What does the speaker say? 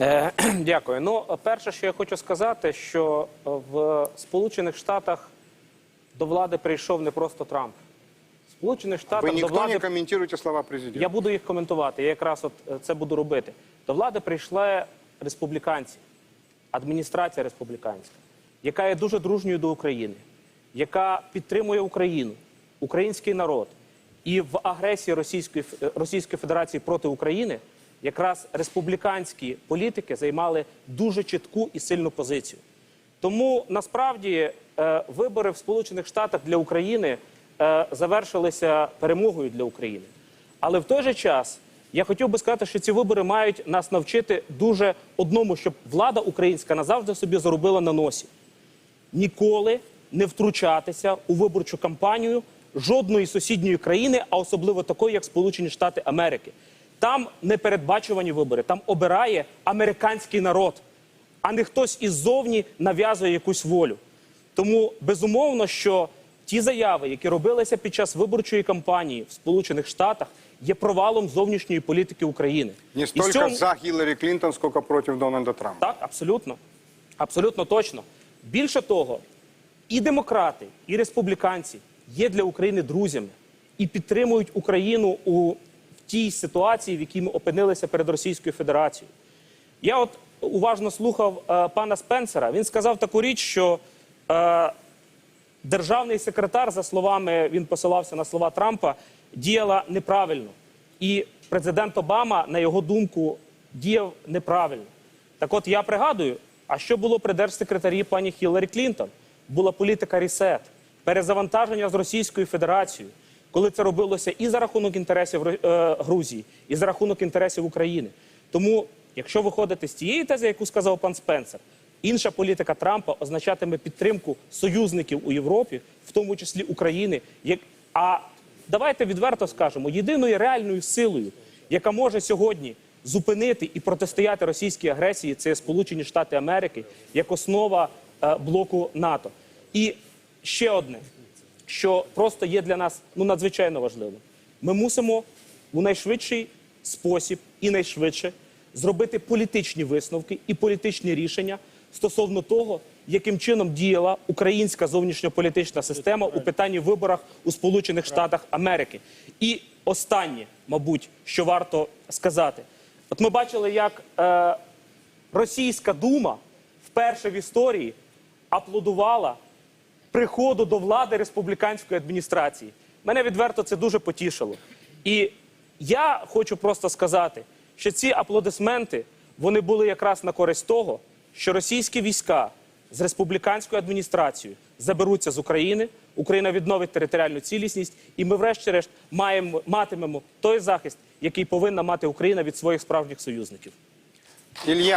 Е, Дякую. Ну, перше, що я хочу сказати, що е, в Сполучених Штатах до влади прийшов не просто Трамп. Сполучених Штатах до влади не комментируете слова президента. я буду їх коментувати. Я якраз от е, це буду робити. До влади прийшли республіканці, адміністрація республіканська, яка є дуже дружньою до України, яка підтримує Україну, український народ. І в агресії Російської, Ф- Російської Федерації проти України якраз республіканські політики займали дуже чітку і сильну позицію. Тому насправді е, вибори в Сполучених Штатах для України е, завершилися перемогою для України. Але в той же час я хотів би сказати, що ці вибори мають нас навчити дуже одному, щоб влада українська назавжди собі заробила на носі ніколи не втручатися у виборчу кампанію жодної сусідньої країни, а особливо такої, як Сполучені Штати Америки. Там непередбачувані вибори, там обирає американський народ, а не хтось іззовні нав'язує якусь волю. Тому безумовно, що ті заяви, які робилися під час виборчої кампанії в Сполучених Штатах, є провалом зовнішньої політики України. Не столько цьому- за Хиллари Клинтон, сколько против Дональда Трампа. так, абсолютно. Абсолютно точно. Більше того, і демократи, і республіканці є для України друзями і підтримують Україну у тій ситуації, в якій ми опинилися перед Російською Федерацією. Я от уважно слухав е, пана Спенсера. Він сказав таку річ, що е, державний секретар, за словами, він посилався на слова Трампа, діяла неправильно. І президент Обама, на його думку, діяв неправильно. Так от я пригадую, а що було при держсекретарі пані Хіларі Клінтон? Була політика ресет, перезавантаження з Російською Федерацією, коли це робилося і за рахунок інтересів е, Грузії, і за рахунок інтересів України. Тому, якщо виходити з тієї тези, яку сказав пан Спенсер, інша політика Трампа означатиме підтримку союзників у Європі, в тому числі України. Як... А давайте відверто скажемо, єдиною реальною силою, яка може сьогодні зупинити і протистояти російській агресії, це Сполучені Штати Америки як основа е, блоку НАТО. І ще одне, що просто є для нас ну надзвичайно важливим. Ми мусимо у найшвидший спосіб і найшвидше зробити політичні висновки і політичні рішення стосовно того, яким чином діяла українська зовнішньополітична система у питанні виборах у Сполучених Штатах Америки. І останнє, мабуть, що варто сказати, от ми бачили, як е, російська дума вперше в історії аплодувала приходу до влади республіканської адміністрації. Мене відверто це дуже потішило. І я хочу просто сказати, що ці аплодисменти вони були якраз на користь того, що російські війська з республіканською адміністрацією заберуться з України, Україна відновить територіальну цілісність, і ми, врешті-решт, матимемо той захист, який повинна мати Україна від своїх справжніх союзників. Илья,